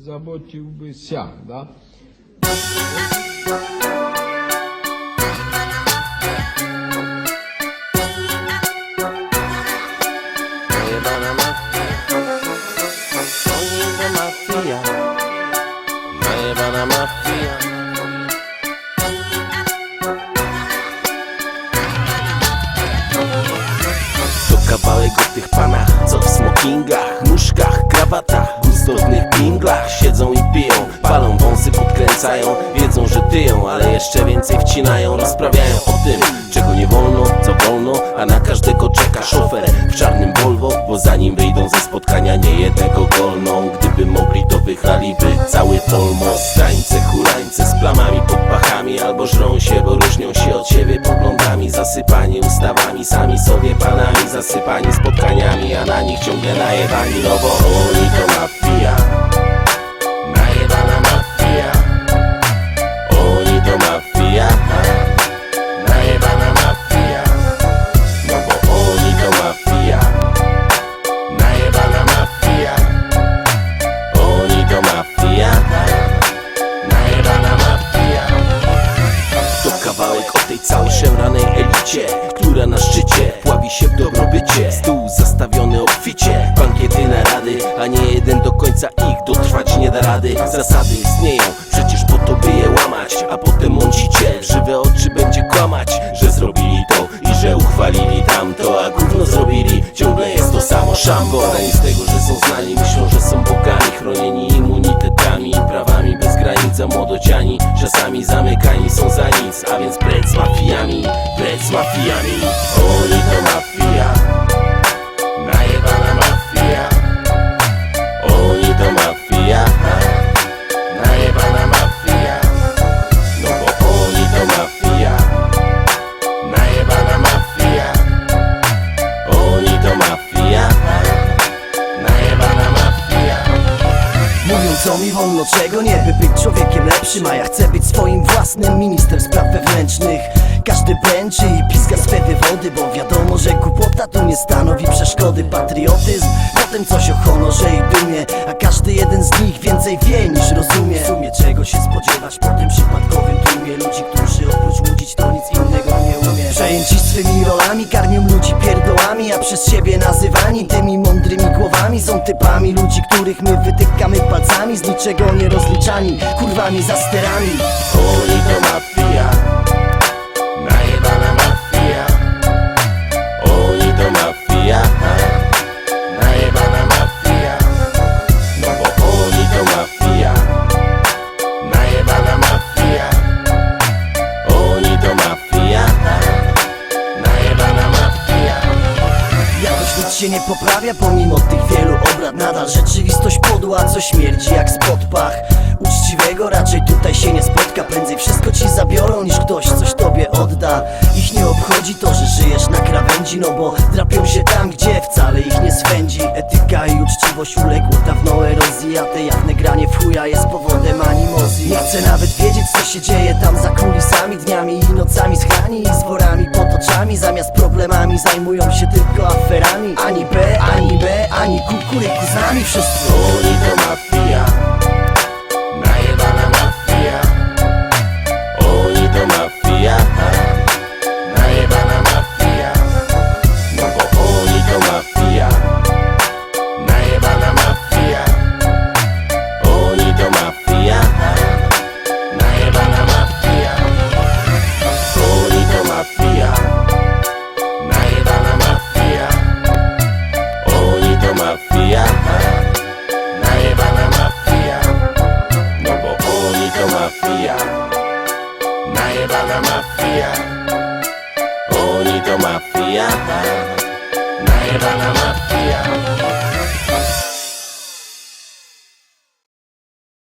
zabociłby się, da? Najebana mafia. To mafia. Najebana mafia. To kawałek o tych panach, co w smokingach, muszkach, krawatach, gustownych pinglach Siedzą i piją, palą wąsy, podkręcają. Wiedzą, że tyją, ale jeszcze więcej wcinają. Rozprawiają o tym, czego nie wolno, co wolno. A na każdego czeka szofer w czarnym Volvo Bo zanim wyjdą ze spotkania nie jednego golną Gdyby mogli to wychaliby cały polmos Tańce, hulańce z plamami Albo żrą się, bo różnią się od siebie poglądami Zasypani ustawami, sami sobie panami Zasypani spotkaniami, a na nich ciągle najebani No bo oni to zastawiony obficie Bankiety narady A nie jeden do końca ich dotrwać nie da rady. Zasady istnieją przecież po to by je łamać A potem mącicie żywe oczy będzie kłamać Że zrobili to i że uchwalili tamto A gówno zrobili. Ciągle jest to samo szambo Ani z tego, że są znani myślą, że są bogami Chronieni immunitetami i prawami bez granic A młodociani czasami zamykani są za nic A więc precz z mafiami, precz z mafiami. Oni to mafia Co mi wolno, czego nie By być człowiekiem lepszym, a ja chcę być swoim własnym Minister spraw wewnętrznych. Każdy pęczy i piska swe wywody Bo wiadomo, że głupota tu nie stanowi przeszkody. Patriotyzm, potem coś o honorze i dumie A każdy jeden z nich więcej wie niż rozumie. W sumie czego się spodziewać po tym przypadkowym tłumie Ludzi, którzy oprócz łudzić to nic innego nie umie. Przejęci swymi rolami karmią ludzi pierdołami A przez siebie nazywani tymi mądrymi głowami Są typami ludzi, których my wytykamy palcami Z niczego nie rozliczani, kurwami za sterami Oni to mafia się nie poprawia pomimo tych wielu obrad. Nadal rzeczywistość podła, co śmierdzi jak spod pach. Uczciwego raczej tutaj się nie spotka. Prędzej wszystko ci zabiorą niż ktoś coś tobie odda. Ich nie obchodzi to, że żyjesz na krawędzi No bo drapią się tam, gdzie wcale ich nie swędzi. Etyka i uczciwość uległo dawno erozji A te jawne granie w chuja jest powodem animozji Nie chcę nawet wiedzieć co się dzieje tam za kulisami Dniami Zamiast problemami zajmują się tylko aferami. Ani B, ani B, ani kukuryku z nami wszyscy. Oni to mafia mafia Najebana mafia